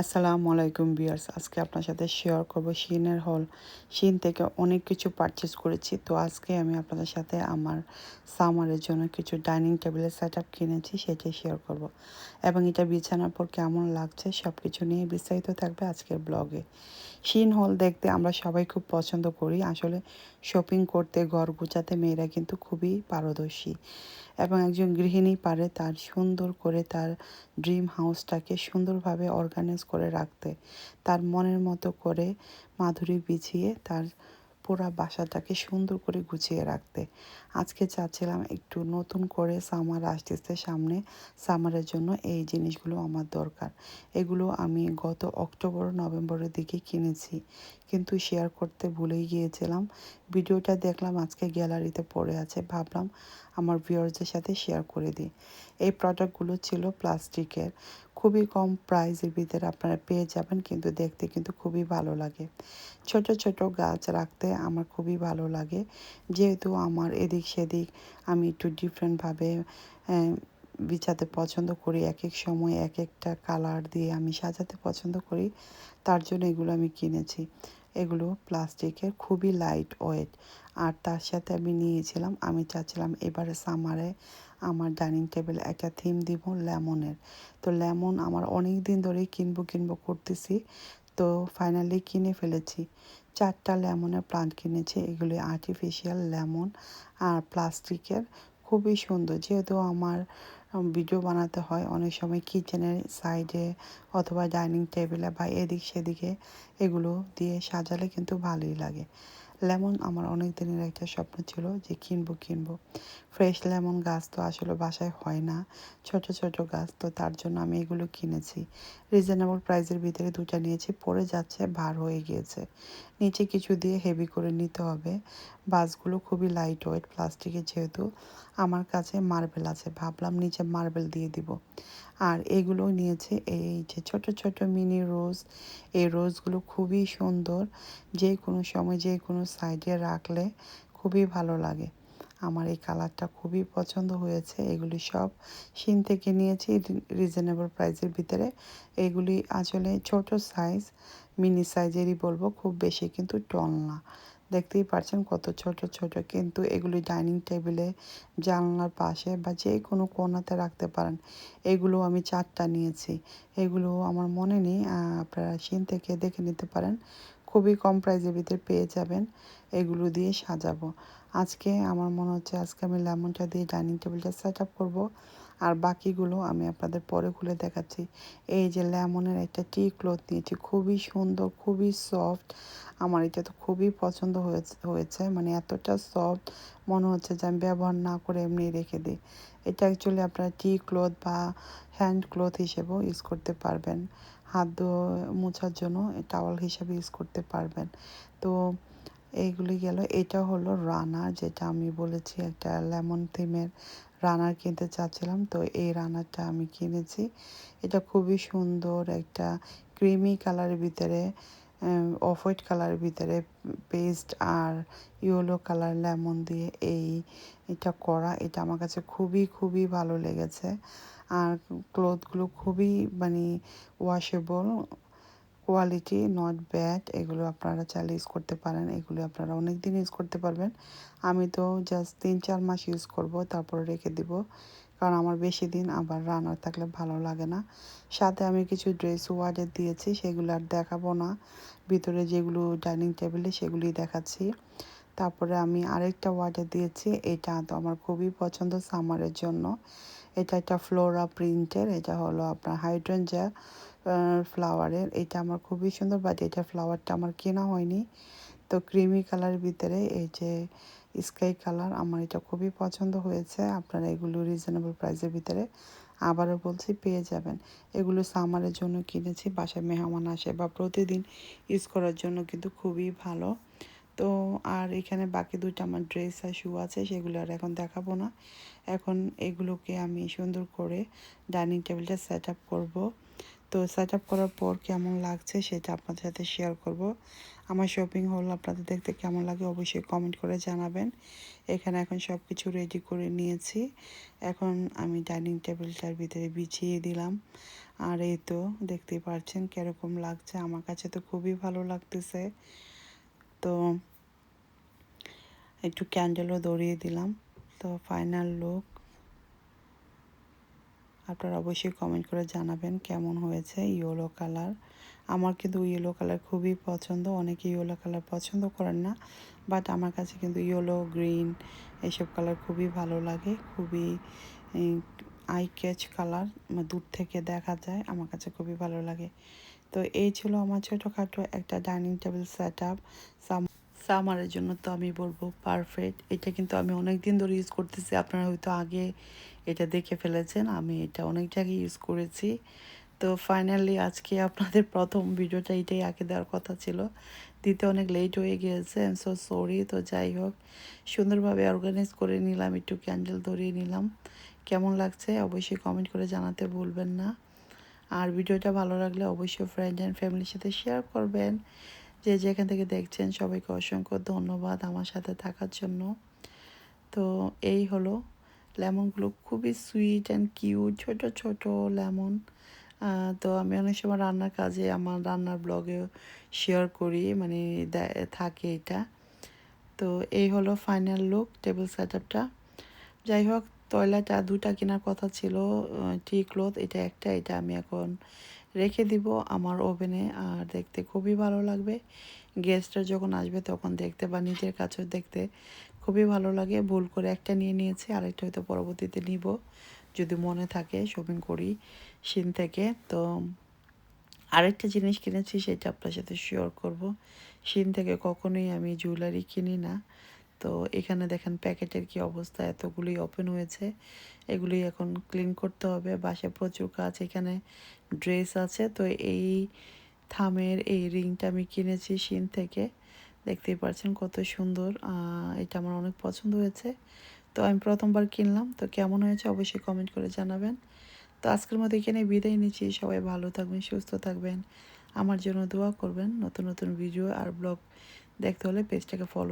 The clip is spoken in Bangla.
আসসালামু আলাইকুম বিয়ার্স আজকে আপনার সাথে শেয়ার করব শিনের হল শিন থেকে অনেক কিছু পারচেস করেছি, তো আজকে আমি আপনাদের সাথে আমার সামারের জন্য কিছু ডাইনিং টেবিলের সেট আপ কিনেছি, সেটাই শেয়ার করব। এবং এটা বিছানার পর কেমন লাগছে সব কিছু নিয়ে বিস্তারিত থাকবে আজকের ব্লগে শিন হল দেখতে আমরা সবাই খুব পছন্দ করি, আসলে শপিং করতে, ঘর গুছাতে মেয়েরা কিন্তু খুবই পারদর্শী। এবং একজন গৃহিণী পারে তার সুন্দর করে তার ড্রিম হাউসটাকে সুন্দরভাবে অর্গানাইজ করে রাখতে, তার মনের মতো করে মাধুরী বিছিয়ে তার পুরা বাসাটাকে সুন্দর করে গুছিয়ে রাখতে। আজকে চাচ্ছিলাম একটু নতুন করে সামার আসতেছে সামনে। সামারের জন্য এই জিনিসগুলো আমার দরকার। এগুলো আমি গত অক্টোবর, নভেম্বরের দিকে কিনেছি। কিন্তু শেয়ার করতে ভুলেই গিয়েছিলাম। ভিডিওটা দেখলাম, আজকে গ্যালারিতে পড়ে আছে। ভাবলাম আমার ভিউয়ার্সদের সাথে শেয়ার করে দিই। এই প্রোডাক্টগুলো ছিল প্লাস্টিকের খুবই কম প্রাইসের ভিতরে আপনারা পেয়ে যাবেন, কিন্তু দেখতে কিন্তু খুবই ভালো লাগে। ছোট ছোট গাছ রাখতে আমার খুবই ভালো লাগে। যেহেতু আমার এদিক সেদিক আমি একটু ডিফারেন্টভাবে বিছাতে পছন্দ করি। এক এক সময় এক একটা কালার দিয়ে আমি সাজাতে পছন্দ করি। তার জন্য এগুলো আমি কিনেছি। এগুলো প্লাস্টিকের, খুবই লাইট ওয়েট আর তার সাথে আমি নিয়েছিলাম, আমি চাচ্ছিলাম এবারে সামারে আমার ডাইনিং টেবিল একটা থিম দিব, লেমনের। তো লেমন আমার অনেক দিন ধরেই কিনবো কিনবো করতেছি। তো ফাইনালি কিনে ফেলেছি। চারটা লেমনের প্লান্ট কিনেছি, এগুলি আর্টিফিশিয়াল লেমন আর প্লাস্টিকের। খুবই সুন্দর, যেহেতু আমার ভিডিও বানাতে হয়, অনেক সময় কিচেনের সাইডে অথবা ডাইনিং টেবিলে বা এদিক সেদিকে এগুলো দিয়ে সাজালে কিন্তু ভালোই লাগে। লেমন আমার অনেক দিনের একটা স্বপ্ন ছিল যে কিনবো কিনবো। ফ্রেশ লেমন গাছ তো আসলে বাসায় হয় না, ছোট ছোট গাছ তো তার জন্য আমি এগুলো কিনেছি। রিজনেবল প্রাইসের ভিতরে দুটা নিয়েছি, পড়ে যাচ্ছে, ভার হয়ে গিয়েছে। নিচে কিছু দিয়ে হেভি করে নিতে হবে। বাসগুলো খুবই লাইট ওয়েট প্লাস্টিকের যেহেতু। আমার কাছে মার্বেল আছে, ভাবলাম নিচে মার্বেল দিয়ে দিব। আর এগুলো নিয়েছে এই যে ছোট ছোট মিনি রোজ। এই রোজগুলো খুবই সুন্দর। যে কোনো সময়, যে কোনো সাইডে রাখলে খুবই ভালো লাগে। আমার এই কালারটা খুবই পছন্দ হয়েছে। এগুলি সব সিন থেকে নিয়েছি, রিজনেবল প্রাইসের ভিতরে। এগুলি আসলে ছোট সাইজ, মিনি সাইজেরই বলব, খুব বেশি কিন্তু টল না। দেখতেই পারছেন কত ছোট ছোট। কিন্তু এগুলি ডাইনিং টেবিলে, জানলার পাশে বা যে কোনো কোনাতে রাখতে পারেন। এগুলো আমি চারটা নিয়েছি। এগুলো আমার মনে নেই আপনারা সিন থেকে দেখে নিতে পারেন। খুবই কম প্রাইসের ভিতরে পেয়ে যাবেন। এগুলো দিয়ে সাজাবো। আজকে আমার মনে হচ্ছে আজকে আমি লেমনটা দিয়ে ডাইনিং টেবিলটা সেট আপ করব। আর বাকিগুলো আমি আপনাদের পরে খুলে দেখাচ্ছি। এই যে লেমনের একটা টি ক্লথ নিয়েছি, খুবই সুন্দর, খুবই সফট। আমার এটা তো খুবই পছন্দ হয়েছে মানে এতটা সফট মনে হচ্ছে যে আমি ব্যবহার না করে এমনি রেখে দিই। এটা অ্যাকচুয়ালি আপনারা টি ক্লথ বা হ্যান্ড ক্লথ হিসেবেও ইউজ করতে পারবেন। হাত মোছার জন্য টাওয়াল হিসেবে ইউজ করতে পারবেন। তো এইগুলি গেল। এটা হলো রানার যেটা আমি বলেছি একটা লেমন থিমের রানার কিনতে চাচ্ছিলাম, তো এই রানারটা আমি কিনেছি। এটা খুবই সুন্দর একটা ক্রিমি কালারের ভিতরে অফ হোয়াইট কালারের ভিতরে পেস্ট আর ইয়েলো কালার লেমন দিয়ে এই, এটা করা। এটা আমার কাছে খুবই খুবই ভালো লেগেছে। আর ক্লোথগুলো খুবই মানে ওয়াশেবল কোয়ালিটি নট ব্যাড এগুলো আপনারা চাইলে ইউজ করতে পারেন, এগুলো আপনারা অনেক দিন ইউজ করতে পারবেন। আমি তো জাস্ট তিন, চার মাস ইউজ করব, তারপর রেখে দিব, কারণ আমার বেশি দিন আবার রানার থাকলে ভালো লাগে না। সাথে আমি কিছু ড্রেস ওয়ার্ডের দিয়েছি, সেগুলো আর দেখাবো না। ভিতরে যেগুলো ডাইনিং টেবিলে সেগুলি দেখাচ্ছি। তারপরে আমি আরেকটা ওয়ার্ডার দিয়েছি, এটা তো আমার খুবই পছন্দ সামারের জন্য। এটা একটা ফ্লোরা প্রিন্টের এটা হলো আপনার হাইড্রেঞ্জা ফ্লাওয়ারের এটা আমার খুবই সুন্দর বাট এটা ফ্লাওয়ারটা আমার কেনা হয়নি। তো ক্রিমি কালারের ভিতরে এই যে স্কাই কালার আমার এটা খুবই পছন্দ হয়েছে। আপনারা এগুলো রিজনেবল প্রাইসের ভিতরে আবারও বলছি, পেয়ে যাবেন। এগুলো সামারের জন্য কিনেছি। বাসায় মেহমান আসে বা প্রতিদিন ইউজ করার জন্য কিন্তু খুবই ভালো। তো আর এখানে বাকি দুটো আমার ড্রেস আর শু আছে, সেগুলো আর এখন দেখাবো না। এখন এগুলোকে আমি সুন্দর করে ডাইনিং টেবিলটা সেট আপ করব। তো সেট আপ করার পর কেমন লাগছে সেটা আপনাদের সাথে শেয়ার করব। আমার শপিং হল আপনাদের দেখতে কেমন লাগে অবশ্যই কমেন্ট করে জানাবেন। এখানে এখন সব কিছু রেডি করে নিয়েছি। এখন আমি ডাইনিং টেবিলটার ভিতরে বিছিয়ে দিলাম। আর এই তো দেখতেই পারছেন কীরকম লাগছে। আমার কাছে তো খুবই ভালো লাগতেছে। তো একটু ক্যান্ডেলও ধরিয়ে দিলাম। তো ফাইনাল লুক আপনারা অবশ্যই কমেন্ট করে জানাবেন কেমন হয়েছে ইয়েলো কালার আমার কিন্তু ইয়েলো কালার খুবই পছন্দ, অনেকে ইয়েলো কালার পছন্দ করেন না বাট আমার কাছে কিন্তু ইয়েলো গ্রিন এইসব কালার খুবই ভালো লাগে, খুবই আই ক্যাচ কালার দূর থেকে দেখা যায়, আমার কাছে খুবই ভালো লাগে। তো এই ছিল আমার ছোটোখাটো একটা ডাইনিং টেবিল সেট আপ সামারের জন্য তো আমি বলব পারফেক্ট এটা কিন্তু আমি অনেক দিন ধরে ইউজ করতেছি। আপনারা হয়তো আগে এটা দেখে ফেলেছেন। আমি এটা অনেক জায়গায় ইউজ করেছি। তো ফাইনালি আজকে আপনাদের প্রথম ভিডিওটা এটাই আগে দেওয়ার কথা ছিল। দিতে অনেক লেট হয়ে গিয়েছে। আই এম সো সরি তো যাই হোক, সুন্দরভাবে অর্গানাইজ করে নিলাম। একটু ক্যান্ডেল ধরিয়ে নিলাম। কেমন লাগছে অবশ্যই কমেন্ট করে জানাতে ভুলবেন না। আর ভিডিওটা ভালো লাগলে অবশ্যই ফ্রেন্ড অ্যান্ড ফ্যামিলির সাথে শেয়ার করবেন। যে যেখান থেকে দেখছেন, সবাইকে অসংখ্য ধন্যবাদ আমার সাথে থাকার জন্য। তো এই হলো লেমনগুলো খুবই সুইট অ্যান্ড কিউট ছোট ছোট লেমন। তো আমি অনেক সময় রান্নার কাজে, আমার রান্নার ব্লগে শেয়ার করি মানে থাকে এটা। তো এই হলো ফাইনাল লুক টেবিল সেট আপটা যাই হোক টয়লেট আর দুটা কেনার কথা ছিল টি ক্লথ এটা একটা, এটা আমি এখন রেখে দিব আমার ওভেনে আর দেখতে খুবই ভালো লাগবে। গেস্টরা যখন আসবে তখন দেখতে বা নিজের কাছেও দেখতে খুবই ভালো লাগে। ভুল করে একটা নিয়ে নিয়েছি, আরেকটা হয়তো পরবর্তীতে নিব। যদি মনে থাকে শপিং করি সিন থেকে। তো আরেকটা জিনিস কিনেছি সেটা আপনার সাথে শেয়ার করব। সিন থেকে কখনোই আমি জুয়েলারি কিনি না। তো এখানে দেখেন প্যাকেটের কি অবস্থা? এতগুলি ওপেন হয়েছে। এগুলি এখন ক্লিন করতে হবে। বাসায় প্রচুর কাজ, এখানে ড্রেস আছে। তো এই থামের এই রিংটা আমি কিনেছি সিন থেকে। দেখতেই পাচ্ছেন কত সুন্দর। এটা আমার অনেক পছন্দ হয়েছে। তো আমি প্রথমবার কিনলাম। তো কেমন হয়েছে অবশ্যই কমেন্ট করে জানাবেন। তো আজকের মতো এখানে বিদায় নিচ্ছি। সবাই ভালো থাকবেন, সুস্থ থাকবেন। আমার জন্য দোয়া করবেন। নতুন নতুন ভিডিও আর ব্লগ দেখতে হলে পেজটাকে ফলো